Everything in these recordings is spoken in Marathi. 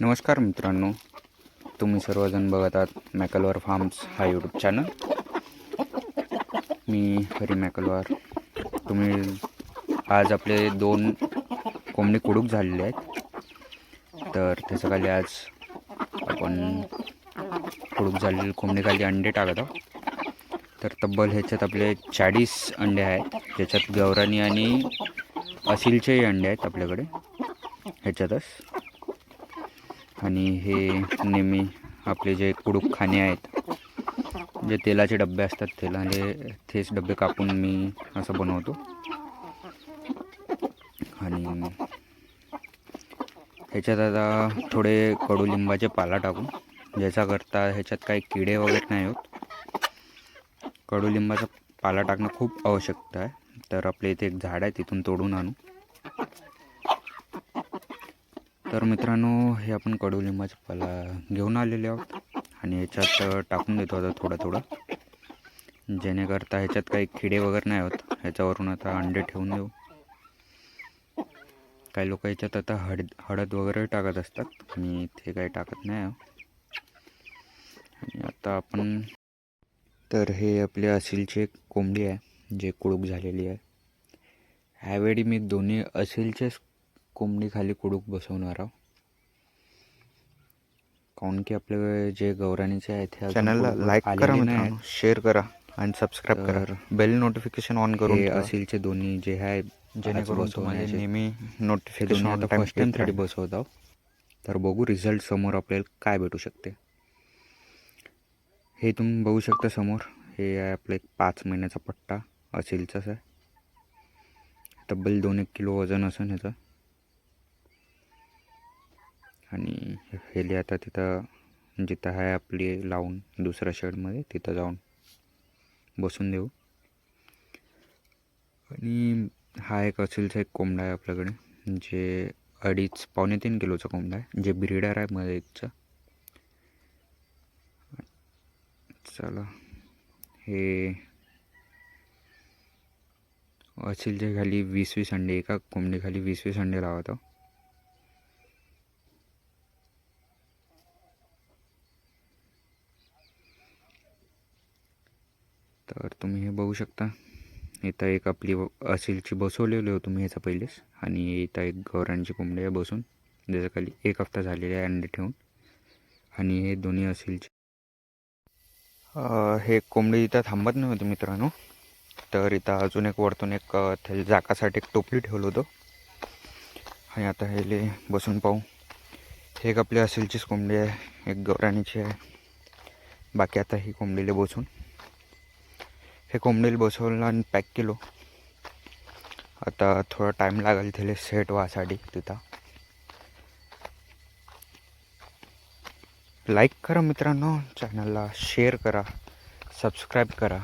नमस्कार मित्रांनो. तुम्ही सर्वजण बघत आहात मॅकलवार फार्म्स हा यूट्यूब चॅनल मी हरी मॅकलवार. तुम्ही आज आपले दोन कोंबडी कुडूक झालेले आहेत. तर त्याच्याखाली आज आपण कुडूक झालेली कोंबडीखाली अंडे टाकत आहोत. तर तब्बल ह्याच्यात आपले चाळीस अंडे आहेत. ज्याच्यात गौराणी आणि असिलचेही अंडे आहेत आपल्याकडे. ह्याच्यातच. आणि हे नेहमी आपले जे कुडूक खाणे आहेत जे तेलाचे डबे असतात तेलाले तेच डबे कापून मी असं बनवतो. आणि ह्याच्यात आता थोडे कडुलिंबाचे पाला टाकू ज्याच्याकरता ह्याच्यात काही किडे वगैरे नाही होत कडुलिंबाचा पाला टाकणं खूप आवश्यकता आहे. तर आपल्या इथे एक झाड आहे तिथून तोडून आणू. तर मित्रांनो हे आपण कडुलिंबाचा पाला घेऊन आलेले आहोत. आणि ह्याच्यात टाकून देतो आता थोडं थोडं. जेणेकरता ह्याच्यात काही किडे वगैरे नाही होत. ह्याच्यावरून आता अंडे ठेवून देऊ. काही लोक ह्याच्यात आता हळद हळद वगैरे टाकत असतात. मी इथे काही टाकत नाही आणि आता आपण तर हे आपले असिलचे एक कोंबडी आहे जे कुडूक झालेली आहे. ह्यावेळी मी दोन्ही असिलचेच कोंबडी खाली कुडूक बसवणार आहोत काऊन की आपले जे गौराणीचे आहेत चॅनलला लाईक करा मित्रांनो. शेअर करा आणि सबस्क्राईब करा. बेल नोटिफिकेशन ऑन करून. असिलचे दोन्ही जे आहेत जेणेकरून तुम्हाला नेहमी नोटिफिकेशन ऑन आता टाइम फर्स्ट टाइमसाठी बसवत आहोत तर बघू रिझल्ट समोर आपल्याला काय भेटू शकते. हे तुम्ही बघू शकता समोर. हे आहे आपलं एक पाच महिन्याचा पट्टा असेलचाच आहे. तब्बल दोन एक किलो वजन असेल ह्याचं. आणि हेली आता तिथं जिथं आहे आपली लावून दुसऱ्या शेडमध्ये तिथं जाऊन बसून देऊ. आणि हा एक असेलचा एक कोंबडा आहे आपल्याकडे जे अडीच पावणे तीन किलोचा कोंबडा आहे जे ब्रीडर आहे मध्ये एकचं चला हे असेलच्या खाली वीस वीस अंडे एका कोंबडीखाली वीस वीस अंडे लावतो तर तुम्ही हे बघू शकता. इथं एक आपली असिलची बसवलेली हो तुम्ही ह्याचा पहिलेच. आणि इथं एक गौरांची कोंबडी आहे बसून. ज्याच्या खाली एक हफ्ता झालेला आहे अंडे ठेवून. आणि हे दोन्ही असिलचे. हे कोंबडी इथं थांबत नव्हते मित्रांनो. तर इथं अजून एक वरतून एक त्याला जाकासाठी एक टोपली ठेवलं होतं. आणि आता हे बसून पाहू. हे एक आपली असिलचीच कोंबडी आहे. एक गौराणीची आहे. बाकी आता ही कोंबडीला बसून. हे कोंबडीला बसवलं आणि पॅक केलो. आता थोडा टाईम लागेल त्याला सेट व्हासाठी तिथं. लाईक करा मित्रांनो चॅनलला शेअर करा सबस्क्राईब करा.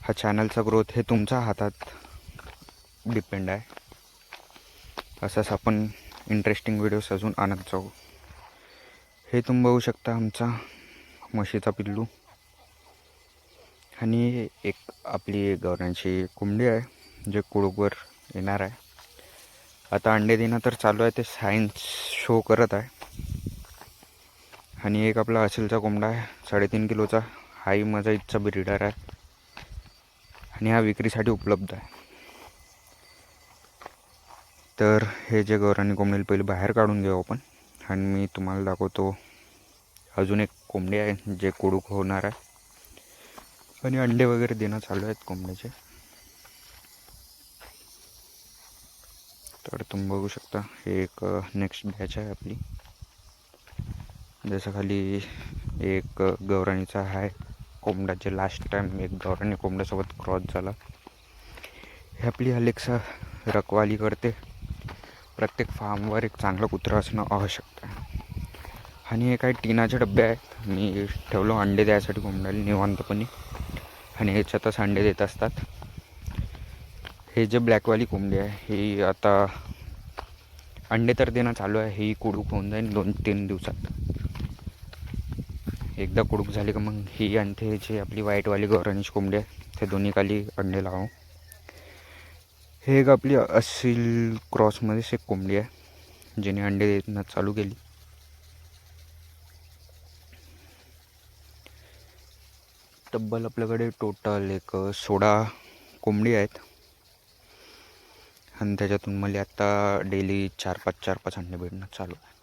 हा चॅनलचा ग्रोथ हे तुमच्या हातात डिपेंड आहे. असंच आपण इंटरेस्टिंग व्हिडिओज अजून आणत जाऊ. हे तुम्ही बघू शकता आमचा म्हशीचा पिल्लू. आणि एक आपली गौरांची कोंबडी आहे जे कुळूकवर येणार आहे. आता अंडे देणं तर चालू आहे ते सायन्स शो करत आहे. आणि एक आपला असेलचा कोंबडा आहे साडेतीन किलोचा. हाही माझा इथचा ब्रिडर आहे. आणि हा विक्रीसाठी उपलब्ध आहे. तर हे जे गौराणी कोंबडीला पहिले बाहेर काढून घेऊ आपण. आणि मी तुम्हाला दाखवतो अजून एक कोंबडी आहे जे कुडूक होणार आहे. आणि अंडे वगैरे देणं चालू आहेत कोंबड्याचे. तर तुम्ही बघू शकता हे एक नेक्स्ट बॅच आहे आपली. जसं खाली एक गौराणीचा आहे. कोंबडा जे लास्ट टाईम एक गौराणी कोंबड्यासोबत क्रॉस झाला. हे आपली अलेक्सा रखवाली करते. प्रत्येक फार्मवर एक चांगलं कुत्रं असणं आवश्यक आहे आणि हे काही टिनाचे डबे आहेत. मी ठेवलो अंडे द्यायसाठी कोंबड्याला निवांतपणे. आणि ह्याच्यातच अंडे देत असतात. हे जे ब्लॅकवाली कोंबडी आहे ही आता अंडे तर देणं चालू आहे. ही कुडूक होऊन जाईल दोन तीन दिवसात. एकदा कुडूक झाली का मग ही आणि ते जे आपली व्हाईटवाली गौराणीची कोंबडी आहे ते दोन्ही खाली अंडे लावू हे एक आपली असील क्रॉसमध्येच एक कोंबडी आहे जिने अंडे देणं चालू केली. तब्बल आपल्याकडे टोटल एक सोळा कोंबडी आहेत. आणि त्याच्यातून मला आत्ता डेली चार पाच चार पाच अंडे भेटणं चालू आहे.